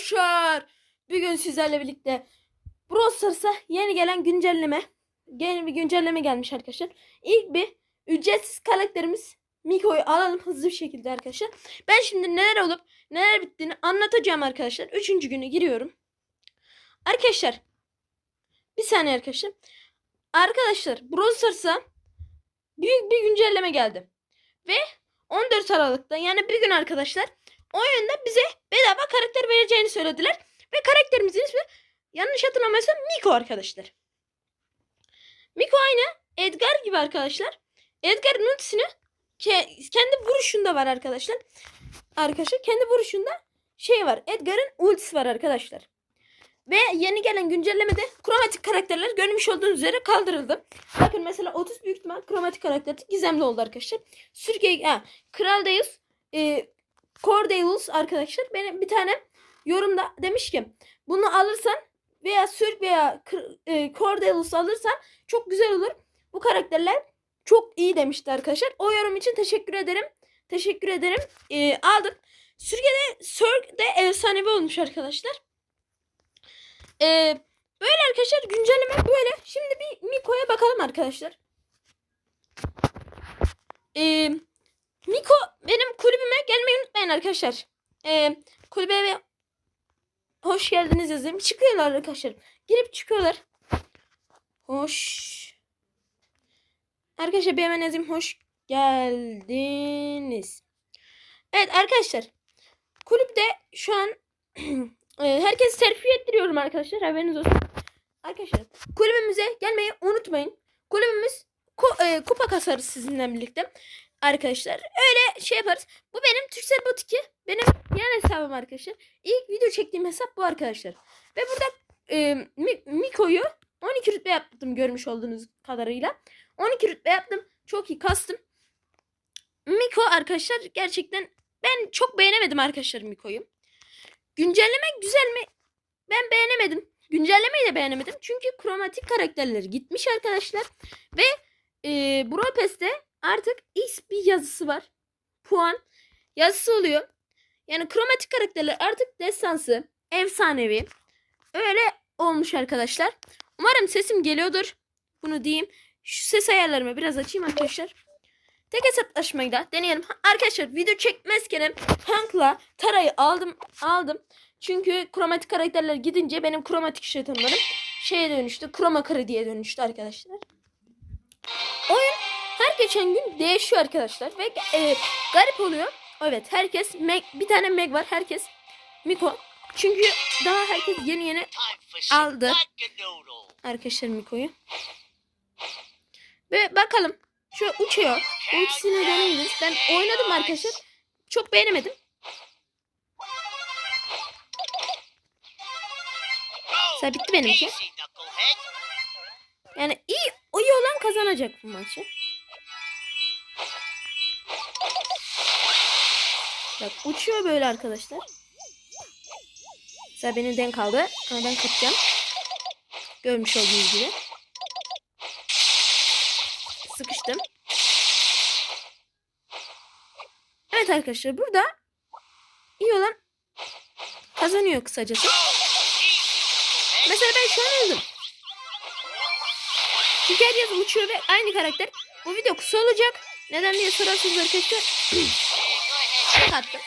arkadaşlar. Bugün sizlerle birlikte Brawl Stars'a yeni gelen güncelleme. Yeni bir güncelleme gelmiş arkadaşlar. İlk bir ücretsiz karakterimiz Miko'yu alalım hızlı bir şekilde arkadaşlar. Ben şimdi neler olup neler bittiğini anlatacağım arkadaşlar. Üçüncü günü giriyorum. Arkadaşlar bir saniye arkadaşlar. Arkadaşlar Brawl Stars'a büyük bir güncelleme geldi. Ve 14 Aralık'ta yani bir gün arkadaşlar oyunda bize bedava karakter vereceğini söylediler. Ve karakterimizin ismi yanlış hatırlamıyorsam Miko arkadaşlar. Miko aynı Edgar gibi arkadaşlar. Edgar'ın ultisini ke- kendi vuruşunda var arkadaşlar. Arkadaşlar kendi vuruşunda şey var. Edgar'ın ultisi var arkadaşlar. Ve yeni gelen güncellemede kromatik karakterler görmüş olduğunuz üzere kaldırıldı. Bakın mesela 30 büyük ihtimal kromatik karakter gizemli oldu arkadaşlar. Sürge, ha, Kral Deus, e, Cordeus arkadaşlar benim bir tane yorumda demiş ki bunu alırsan veya Sürk veya e, Cordeus alırsan çok güzel olur. Bu karakterler çok iyi demişti arkadaşlar. O yorum için teşekkür ederim. Teşekkür ederim. E, aldım. Sürge'de Sörk de efsanevi olmuş arkadaşlar. E, böyle arkadaşlar güncelleme böyle. Şimdi bir Miko'ya bakalım arkadaşlar. E, Miko benim kulübüme gelmeyi unutmayın arkadaşlar. E, kulübe hoş geldiniz yazayım. Çıkıyorlar arkadaşlar. Girip çıkıyorlar. Hoş. Arkadaşlar bir hemen yazayım. Hoş geldiniz. Evet arkadaşlar. Kulüpte şu an e, herkes terfi ettiriyorum arkadaşlar. Haberiniz olsun. Arkadaşlar kulübümüze gelmeyi unutmayın. Kulübümüz ku- e, kupa kasarız sizinle birlikte. Arkadaşlar öyle şey yaparız. Bu benim Türksel Bot 2. Benim yan hesabım arkadaşlar. İlk video çektiğim hesap bu arkadaşlar. Ve burada e, Mi- Miko'yu 12 rütbe yaptım görmüş olduğunuz kadarıyla. 12 rütbe yaptım. Çok iyi kastım. Miko arkadaşlar gerçekten ben çok beğenemedim arkadaşlar Miko'yu. Güncelleme güzel mi? Ben beğenemedim. Güncellemeyi de beğenemedim. Çünkü kromatik karakterleri gitmiş arkadaşlar. Ve e, Brawl Pass'te artık X bir yazısı var. Puan yazısı oluyor. Yani kromatik karakterler artık destansı, efsanevi. Öyle olmuş arkadaşlar. Umarım sesim geliyordur. Bunu diyeyim. Şu ses ayarlarımı biraz açayım arkadaşlar. Tek hesaplaşmayı da deneyelim. Arkadaşlar video çekmezken Hank'la Tara'yı aldım aldım. Çünkü kromatik karakterler gidince benim kromatik jetonlarım şeye dönüştü. Kroma krediye dönüştü arkadaşlar. Oyun her geçen gün değişiyor arkadaşlar ve e, garip oluyor. Evet herkes Meg, bir tane Meg var herkes Miko. Çünkü daha herkes yeni yeni aldı arkadaşlar Miko'yu. Ve bakalım şu uçuyor. Ultisini deneyelim. Ben oynadım arkadaşlar. Çok beğenemedim. Mesela bitti benimki. Yani iyi, iyi olan kazanacak bu maçı. Bak uçuyor böyle arkadaşlar. Mesela benim denk kaldı. Ama ben kaçacağım. Görmüş olduğunuz gibi. Sıkıştım. Evet arkadaşlar burada iyi olan kazanıyor kısacası. Mesela ben şu an öldüm. Çünkü herkes uçuyor ve aynı karakter. Bu video kısa olacak. Neden diye sorarsınız arkadaşlar. Tek attım.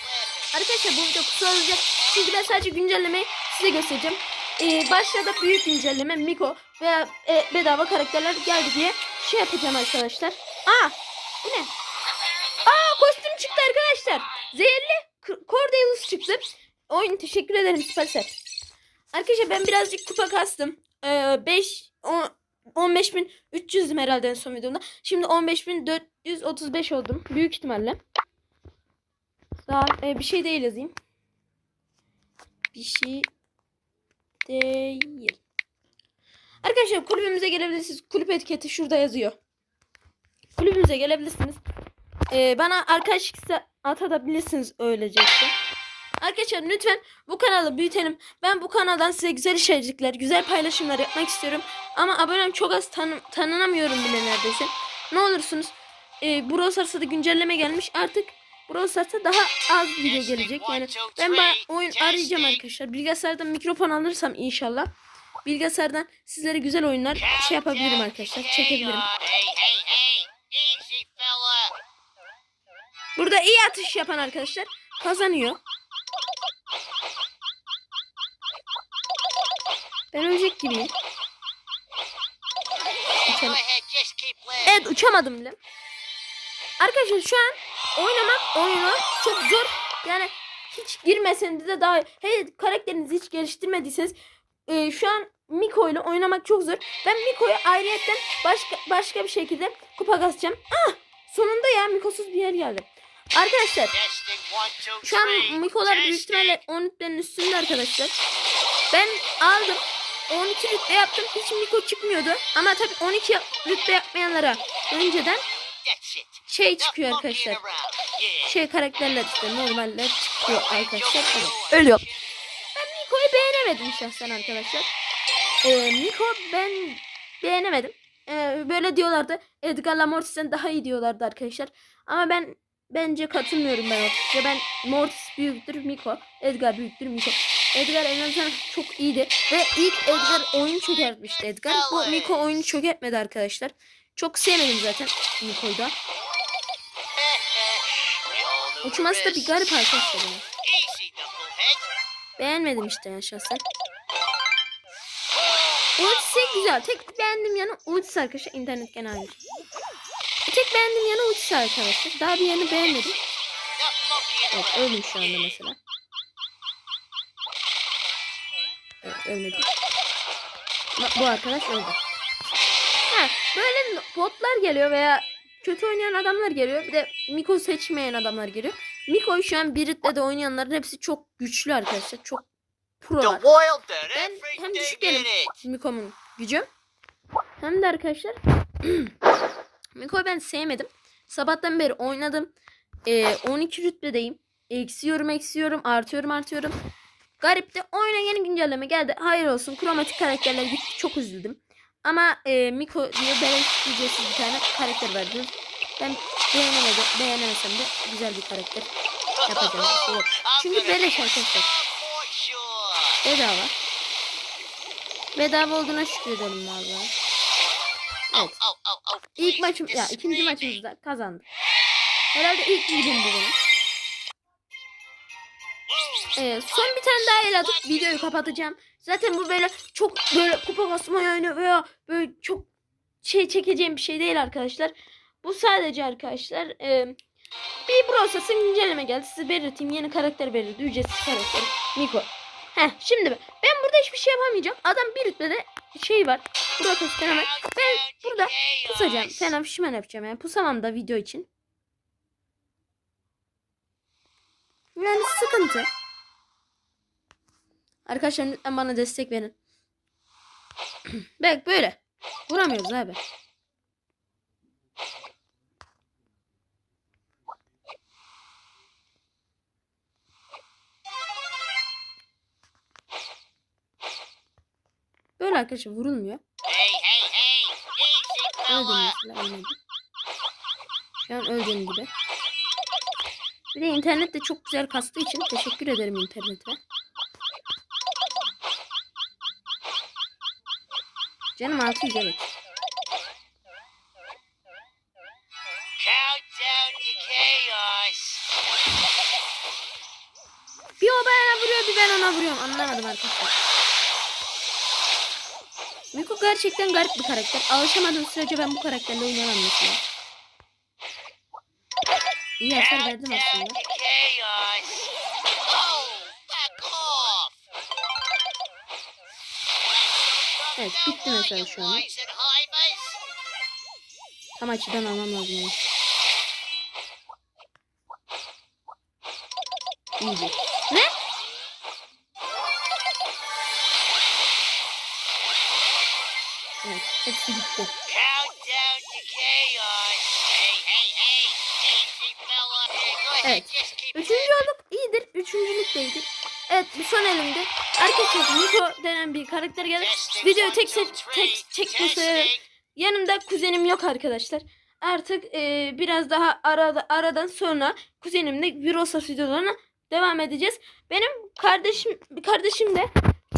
Arkadaşlar bu video kısa olacak. Çünkü ben sadece güncellemeyi size göstereceğim. Ee, başta büyük güncelleme Miko veya e, bedava karakterler geldi diye şey yapacağım arkadaşlar. Aa bu ne? Aa kostüm çıktı arkadaşlar. Zehirli Cordeus çıktı. Oyun teşekkür ederim Supercell. Arkadaşlar ben birazcık kupa kastım. Ee, 5 15.300'düm herhalde en son videomda. Şimdi 15.435 oldum. Büyük ihtimalle. Daha e, bir şey değil yazayım. Bir şey değil. Arkadaşlar kulübümüze gelebilirsiniz. Kulüp etiketi şurada yazıyor. Kulübümüze gelebilirsiniz. Ee, bana arkadaşlık atabilirsiniz öylece. Arkadaşlar lütfen bu kanalı büyütelim. Ben bu kanaldan size güzel içerikler, güzel paylaşımlar yapmak istiyorum. Ama abonem çok az tanı tanınamıyorum bile neredeyse. Ne olursunuz e, Brawl Stars'a da güncelleme gelmiş. Artık Brawl Stars'ta daha az video gelecek. Yani ben oyun arayacağım arkadaşlar. Bilgisayardan mikrofon alırsam inşallah. Bilgisayardan sizlere güzel oyunlar şey yapabilirim arkadaşlar. Çekebilirim. Burada iyi atış yapan arkadaşlar kazanıyor. Ben ölecek gibiyim. Living. Evet uçamadım bile. Arkadaşlar şu an oynamak oyunu çok zor. Yani hiç girmeseniz de daha hey karakterinizi hiç geliştirmediyseniz e, şu an Miko ile oynamak çok zor. Ben Miko'yu ayrıyetten başka başka bir şekilde kupa kasacağım. Ah! Sonunda ya Miko'suz bir yer geldi. Arkadaşlar şu an. Miko'lar büyük ihtimalle 10 rütbenin üstünde arkadaşlar. Ben aldım. 12 rütbe yaptım. Hiç Miko çıkmıyordu. Ama tabii 12 rütbe yapmayanlara önceden. Şey çıkıyor arkadaşlar. Şey karakterler işte normaller çıkıyor arkadaşlar. Evet. Ölüyor. Ben Miko'yu beğenemedim şahsen arkadaşlar. Ee, Miko ben beğenemedim. Ee, böyle diyorlardı. Edgar'la Mortis'ten daha iyi diyorlardı arkadaşlar. Ama ben bence katılmıyorum ben fikre. Ben Mortis büyüktür Miko. Edgar büyüktür Miko. Edgar en azından çok iyiydi. Ve ilk Edgar oyun çökertmişti Edgar. Bu Miko oyunu çökertmedi arkadaşlar. Çok sevmedim zaten the Uçması da bir garip arkadaşlar. yani. Beğenmedim işte ya şahsen. Ultisi güzel. Tek beğendiğim yanı ultisi arkadaşlar. internet genelde. Tek beğendiğim yanı ultisi arkadaşlar. Daha bir yanı beğenmedim. Evet öldüm şu anda mesela. Evet ölmedim. Bu arkadaş öldü. Ha, böyle botlar geliyor veya kötü oynayan adamlar geliyor. Bir de Miko seçmeyen adamlar geliyor. Miko'yu şu an Birit'le de oynayanların hepsi çok güçlü arkadaşlar. Çok prolar. Ben hem düşük it. Miko'nun gücü. Hem de arkadaşlar Miko'yu ben sevmedim. Sabahtan beri oynadım. Ee, 12 rütbedeyim. Eksiyorum eksiyorum artıyorum artıyorum. Garip de oyuna yeni güncelleme geldi. Hayır olsun kromatik karakterler gitti. Çok üzüldüm. Ama e, Miko diye beleş ücretsiz bir tane karakter verdi. Ben beğenemedim, beğenemesem de güzel bir karakter yapacağım. Şey yok. Çünkü beleş arkadaşlar. Bedava. Bedava olduğuna şükredelim valla. Evet. İlk maçım ya ikinci maçımızda kazandık. Herhalde ilk videom bu benim. Ee, son bir tane daha el atıp videoyu kapatacağım. Zaten bu böyle çok böyle kupa kasma yani veya böyle çok şey çekeceğim bir şey değil arkadaşlar. Bu sadece arkadaşlar e, bir Brosas'ın güncelleme geldi. Size belirteyim. Yeni karakter verildi. Ücretsiz karakter. Miko. Heh şimdi ben, burada hiçbir şey yapamayacağım. Adam bir rütbede şey var. Brosas fenomen. Ben burada pusacağım. Fena fişmen yapacağım yani. Pusamam da video için. Yani sıkıntı. Arkadaşlar lütfen bana destek verin. Bak böyle. Vuramıyoruz abi. Böyle arkadaşlar vurulmuyor. Öldüm mesela ölmedim. Şu an öldüğüm gibi. Bir de internet de çok güzel kastığı için teşekkür ederim internete. Canım 600 evet. Countdown to chaos. Bir o bana vuruyor bir ben ona vuruyorum. Anlamadım arkadaşlar. Miko gerçekten garip bir karakter. Alışamadığım sürece ben bu karakterle oynamam mesela. İyi hasar verdim aslında. Evet bitti mesela şu an. Tam açıdan almam lazım yani. İyice. Ne? Evet hepsi gitti. Evet. Üçüncü olduk. iyidir. Üçüncülük de iyidir. Evet bu son elimde. Arkadaşlar Nico denen bir karakter geldi. Videoyu tek three. tek çekmesi yanımda kuzenim yok arkadaşlar. artık e, biraz daha arada aradan sonra kuzenimle Virosas videolarına devam edeceğiz. Benim kardeşim kardeşim de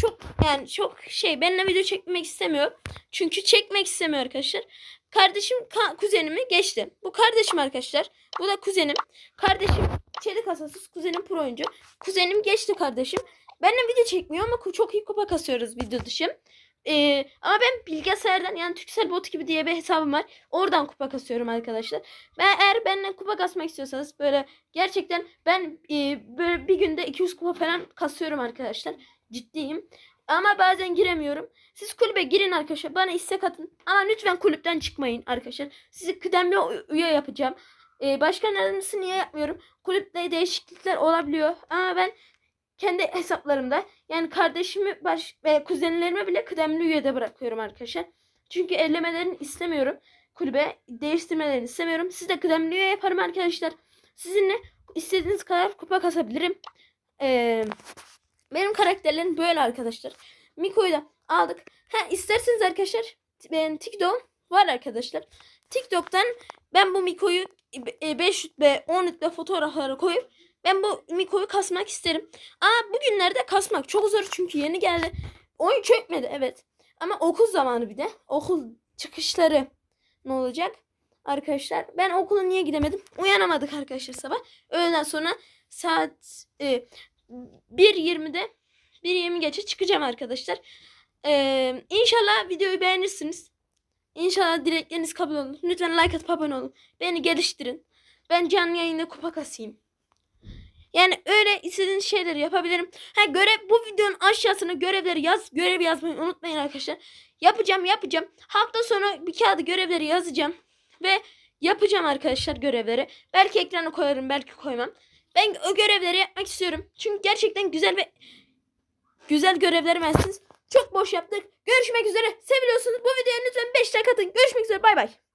çok yani çok şey benimle video çekmek istemiyor. Çünkü çekmek istemiyor arkadaşlar. Kardeşim ka- kuzenimi geçti. Bu kardeşim arkadaşlar. Bu da kuzenim. Kardeşim çelik kasasız. Kuzenim pro oyuncu. Kuzenim geçti kardeşim. Benimle video çekmiyor ama çok iyi kupa kasıyoruz video dışı. Ee, ama ben bilgisayardan yani Türksel bot gibi diye bir hesabım var. Oradan kupa kasıyorum arkadaşlar. Ben eğer benimle kupa kasmak istiyorsanız böyle gerçekten ben e, böyle bir günde 200 kupa falan kasıyorum arkadaşlar. Ciddiyim. Ama bazen giremiyorum. Siz kulübe girin arkadaşlar. Bana istek atın. Ama lütfen kulüpten çıkmayın arkadaşlar. Sizi kıdemli üye yapacağım. Ee, başkan yardımcısı niye yapmıyorum? Kulüpte değişiklikler olabiliyor. Ama ben kendi hesaplarımda yani kardeşimi baş ve kuzenlerime bile kıdemli üyede bırakıyorum arkadaşlar. Çünkü ellemelerini istemiyorum. Kulübe değiştirmelerini istemiyorum. Siz de kıdemli üye yaparım arkadaşlar. Sizinle istediğiniz kadar kupa kasabilirim. Ee, benim karakterlerim böyle arkadaşlar. Miko'yu da aldık. Ha isterseniz arkadaşlar ben TikTok var arkadaşlar. TikTok'tan ben bu Miko'yu 5 ve 10 rütbe fotoğraflara koyup ben bu Miko'yu kasmak isterim. Aa bugünlerde kasmak çok zor çünkü yeni geldi. Oyun çökmedi evet. Ama okul zamanı bir de. Okul çıkışları ne olacak? Arkadaşlar ben okula niye gidemedim? Uyanamadık arkadaşlar sabah. Öğleden sonra saat e, 1.20'de 1.20 geçe çıkacağım arkadaşlar. Ee, inşallah videoyu beğenirsiniz. İnşallah dilekleriniz kabul olur. Lütfen like atıp abone olun. Beni geliştirin. Ben canlı yayında kupa kasayım. Yani öyle istediğiniz şeyleri yapabilirim. Ha görev bu videonun aşağısına görevleri yaz. Görev yazmayı unutmayın arkadaşlar. Yapacağım yapacağım. Hafta sonu bir kağıda görevleri yazacağım. Ve yapacağım arkadaşlar görevleri. Belki ekrana koyarım belki koymam. Ben o görevleri yapmak istiyorum. Çünkü gerçekten güzel ve güzel görevler versiniz. Çok boş yaptık. Görüşmek üzere. Seviliyorsunuz. Bu videoya lütfen 5 like atın. Görüşmek üzere. Bay bay.